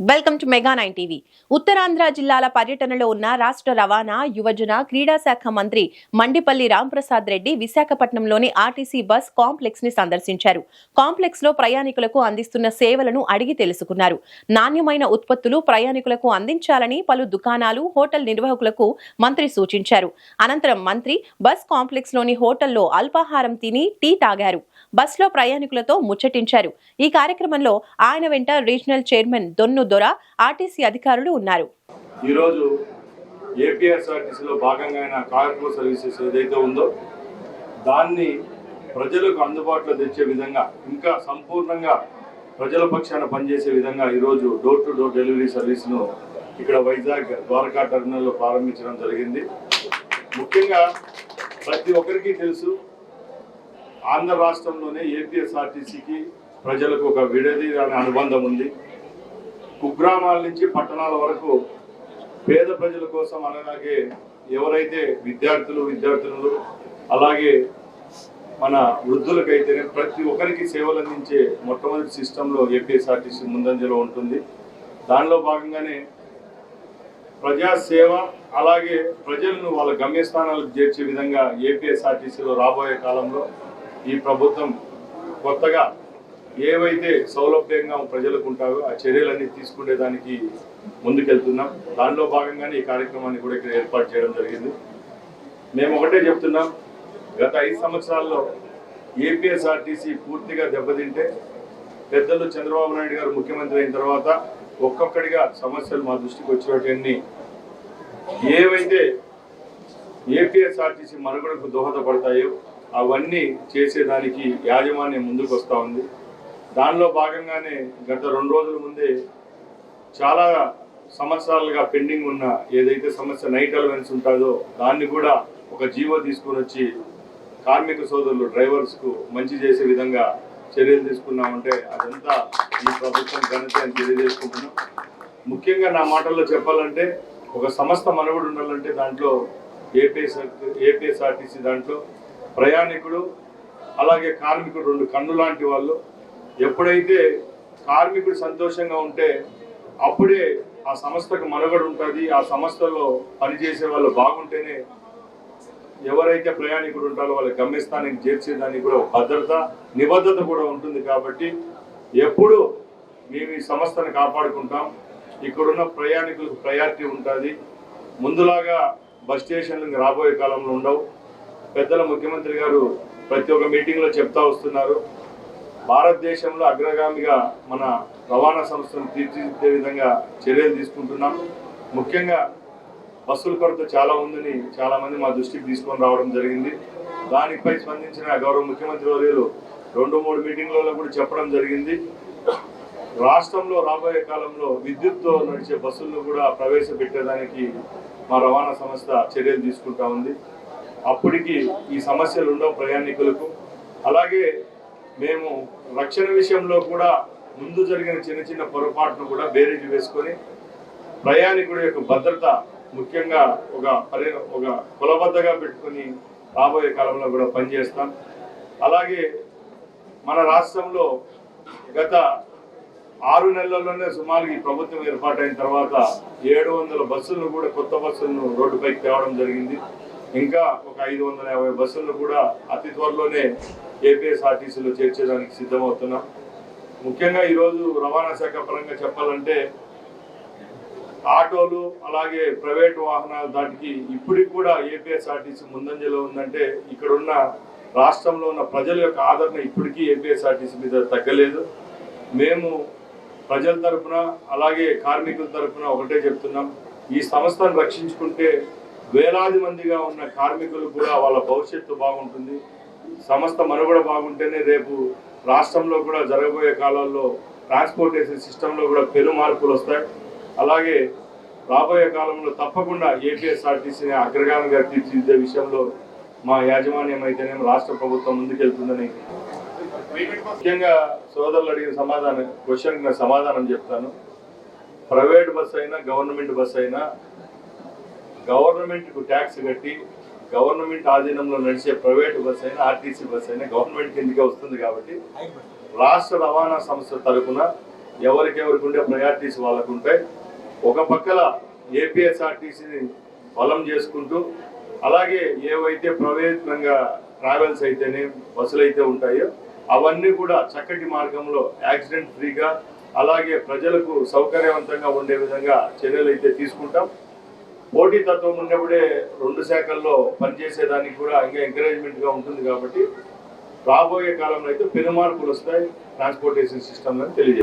Welcome to mega nine TV Uttarandhra జిల్లాల పర్యటనలో ఉన్న రాష్ట్ర రవాణా యువజన క్రీడా శాఖ మంత్రి మండిపల్లి రాంప్రసాద్ రెడ్డి విశాఖపట్నంలోని ఆర్టీసీ బస్ కాంప్లెక్స్ని సందర్శించారు. కాంప్లెక్స్లో ప్రయాణికులకు అందిస్తున్న సేవలను అడిగి తెలుసుకున్నారు. నాణ్యమైన ఉత్పత్తులు ప్రయాణికులకు అందించాలని పలు దుకాణాలు హోటల్ నిర్వాహకులకు మంత్రి సూచించారు. అనంతరం మంత్రి బస్ కాంప్లెక్స్లోని హోటల్లో అల్పాహారం తిని టీ తాగారు. బస్లో ప్రయాణికులతో ముచ్చటించారు. ఈ కార్యక్రమంలో ఆయన వెంట రీజనల్ చైర్మన్ దొన్ను దొర ఆర్టీసీ అధికారులు ఉన్నారు. ఈరోజు ఏపీఎస్ఆర్టీసీలో భాగంగా అయిన కార్గో సర్వీసెస్ ఏదైతే ఉందో దాన్ని ప్రజలకు అందుబాటులో తెచ్చే విధంగా ఇంకా సంపూర్ణంగా ప్రజల పక్షాన పనిచేసే విధంగా ఈరోజు డోర్ టు డోర్ డెలివరీ సర్వీస్ను ఇక్కడ వైజాగ్ ద్వారకా టెర్మినల్లో ప్రారంభించడం జరిగింది. ముఖ్యంగా ప్రతి ఒక్కరికి తెలుసు ఆంధ్ర రాష్ట్రంలోనే ఏపీఎస్ఆర్టీసీకి ప్రజలకు ఒక విడదీరాని అనుబంధం ఉంది. కుగ్రామాల నుంచి పట్టణాల వరకు పేద ప్రజల కోసం అలాగే ఎవరైతే విద్యార్థులు విద్యార్థినులు అలాగే మన వృద్ధులకైతేనే ప్రతి ఒక్కరికి సేవలు అందించే మొట్టమొదటి సిస్టంలో ఏపీఎస్ఆర్టీసీ ముందంజలో ఉంటుంది. దానిలో భాగంగానే ప్రజా సేవ అలాగే ప్రజలను వాళ్ళ గమ్యస్థానాలకు చేర్చే విధంగా ఏపీఎస్ఆర్టీసీలో రాబోయే కాలంలో ఈ ప్రభుత్వం కొత్తగా ఏవైతే సౌలభ్యంగా ప్రజలకు ఉంటాయో ఆ చర్యలన్నీ తీసుకునేదానికి ముందుకెళ్తున్నాం. దానిలో భాగంగానే ఈ కార్యక్రమాన్ని కూడా ఇక్కడ ఏర్పాటు చేయడం జరిగింది. మేము ఒకటే చెప్తున్నాం గత ఐదు సంవత్సరాల్లో ఏపీఎస్ఆర్టీసీ పూర్తిగా దెబ్బతింటే పెద్దలు చంద్రబాబు నాయుడు గారు ముఖ్యమంత్రి అయిన తర్వాత ఒక్కొక్కడిగా సమస్యలు మా దృష్టికి వచ్చినటువంటి ఏవైతే ఏపీఎస్ఆర్టీసీ మనుగడకు దోహదపడతాయో అవన్నీ చేసేదానికి యాజమాన్యం ముందుకు వస్తూ ఉంది. దానిలో భాగంగానే గత రెండు రోజుల ముందే చాలా సంవత్సరాలుగా పెండింగ్ ఉన్న ఏదైతే సమస్య నైట్ అలవెన్స్ ఉంటుందో దాన్ని కూడా ఒక జీవో తీసుకొని వచ్చి కార్మిక సోదరులు డ్రైవర్స్కు మంచి చేసే విధంగా చర్యలు తీసుకున్నామంటే అదంతా ఈ ప్రభుత్వం ఘనత అని తెలియజేసుకుంటున్నాం. ముఖ్యంగా నా మాటల్లో చెప్పాలంటే ఒక సంస్థ మనవుడు ఉండాలంటే దాంట్లో ఏపీఎస్ ఏపీఎస్ఆర్టీసీ దాంట్లో ప్రయాణికుడు అలాగే కార్మికుడు రెండు కన్ను లాంటి వాళ్ళు ఎప్పుడైతే కార్మికుడు సంతోషంగా ఉంటే అప్పుడే ఆ సంస్థకు మనుగడ ఉంటుంది ఆ సంస్థలో పనిచేసే వాళ్ళు బాగుంటేనే ఎవరైతే ప్రయాణికుడు ఉంటారో వాళ్ళ గమ్యస్థానానికి చేర్చేదానికి కూడా భద్రత నిబద్ధత కూడా ఉంటుంది కాబట్టి ఎప్పుడు మేము ఈ సంస్థను కాపాడుకుంటాం. ఇక్కడున్న ప్రయాణికులకు ప్రయారిటీ ఉంటుంది. ముందులాగా బస్ స్టేషన్లు రాబోయే కాలంలో ఉండవు. పెద్దల ముఖ్యమంత్రి గారు ప్రతి ఒక్క మీటింగ్లో చెప్తా వస్తున్నారు. భారతదేశంలో అగ్రగామిగా మన రవాణా సంస్థను తీర్చిదిద్దే విధంగా చర్యలు తీసుకుంటున్నాం. ముఖ్యంగా బస్సుల కొరత చాలా ఉందని చాలామంది మా దృష్టికి తీసుకొని రావడం జరిగింది. దానిపై స్పందించిన గౌరవ ముఖ్యమంత్రి వర్యులు రెండు మూడు మీటింగ్లలో కూడా చెప్పడం జరిగింది. రాష్ట్రంలో రాబోయే కాలంలో విద్యుత్తో నడిచే బస్సులను కూడా ప్రవేశపెట్టేదానికి మా రవాణా సంస్థ చర్యలు తీసుకుంటా ఉంది. అప్పటికి ఈ సమస్యలు ఉండవు ప్రయాణికులకు. అలాగే రక్షణ విషయంలో కూడా ముందు జరిగిన చిన్న చిన్న పొరపాటును కూడా బేరీజు వేసుకొని ప్రయాణికుడి యొక్క భద్రత ముఖ్యంగా ఒక పరి ఒక కులబద్దగా పెట్టుకొని రాబోయే కాలంలో కూడా పనిచేస్తాం. అలాగే మన రాష్ట్రంలో గత ఆరు నెలల్లోనే సుమారు ఈ ప్రభుత్వం ఏర్పాటైన తర్వాత ఏడు వందల బస్సులను కూడా కొత్త బస్సులను రోడ్డుపైకి తేవడం జరిగింది. ఇంకా ఒక ఐదు వందల యాభై బస్సులను కూడా అతి త్వరలోనే ఏపీఎస్ఆర్టీసీలో చేర్చేదానికి సిద్ధమవుతున్నాం. ముఖ్యంగా ఈరోజు రవాణా శాఖ పరంగా చెప్పాలంటే ఆటోలు అలాగే ప్రైవేట్ వాహనాల దాటికి ఇప్పటికి కూడా ఏపీఎస్ఆర్టీసీ ముందంజలో ఉందంటే ఇక్కడున్న రాష్ట్రంలో ఉన్న ప్రజల యొక్క ఆదరణ ఇప్పటికీ ఏపీఎస్ఆర్టీసీ మీద తగ్గలేదు. మేము ప్రజల తరఫున అలాగే కార్మికుల తరఫున ఒకటే చెప్తున్నాం. ఈ సంస్థను రక్షించుకుంటే వేలాది మందిగా ఉన్న కార్మికులు కూడా వాళ్ళ భవిష్యత్తు బాగుంటుంది. సంస్థ మనుగడ బాగుంటేనే రేపు రాష్ట్రంలో కూడా జరగబోయే కాలాల్లో ట్రాన్స్పోర్టేషన్ సిస్టంలో కూడా పెను మార్పులు వస్తాయి. అలాగే రాబోయే కాలంలో తప్పకుండా ఏపీఎస్ఆర్టీసీని అగ్రగామిగా తీర్చిదిద్దే విషయంలో మా యాజమాన్యం అయితేనేమో రాష్ట్ర ప్రభుత్వం ముందుకెళ్తుందని ముఖ్యంగా సోదరులు అడిగిన సమాధానం క్వశ్చన్ సమాధానం చెప్తాను. ప్రైవేట్ బస్ అయినా గవర్నమెంట్ బస్ అయినా గవర్నమెంట్కు ట్యాక్స్ కట్టి గవర్నమెంట్ ఆధీనంలో నడిచే ప్రైవేట్ బస్ అయినా ఆర్టీసీ బస్ అయినా గవర్నమెంట్ కిందకే వస్తుంది కాబట్టి రాష్ట్ర రవాణా సంస్థ తరపున ఎవరికెవరికి ఉండే ప్రయారిటీస్ వాళ్ళకు ఉంటాయి. ఒక పక్కల ఏపీఎస్ఆర్టీసీని బలం చేసుకుంటూ అలాగే ఏవైతే ప్రైవేట్ ట్రావెల్స్ అయితేనే బస్సులు అయితే ఉంటాయో అవన్నీ కూడా చక్కటి మార్గంలో యాక్సిడెంట్ ఫ్రీగా అలాగే ప్రజలకు సౌకర్యవంతంగా ఉండే విధంగా చర్యలు అయితే తీసుకుంటాం. పోటీ తత్వం ఉన్నప్పుడే రెండు శాఖల్లో పనిచేసేదానికి కూడా ఇంకా ఎంకరేజ్మెంట్గా ఉంటుంది కాబట్టి రాబోయే కాలంలో అయితే పెనుమార్పులు వస్తాయి ట్రాన్స్పోర్టేషన్ సిస్టమ్ అని తెలియజేస్తాం.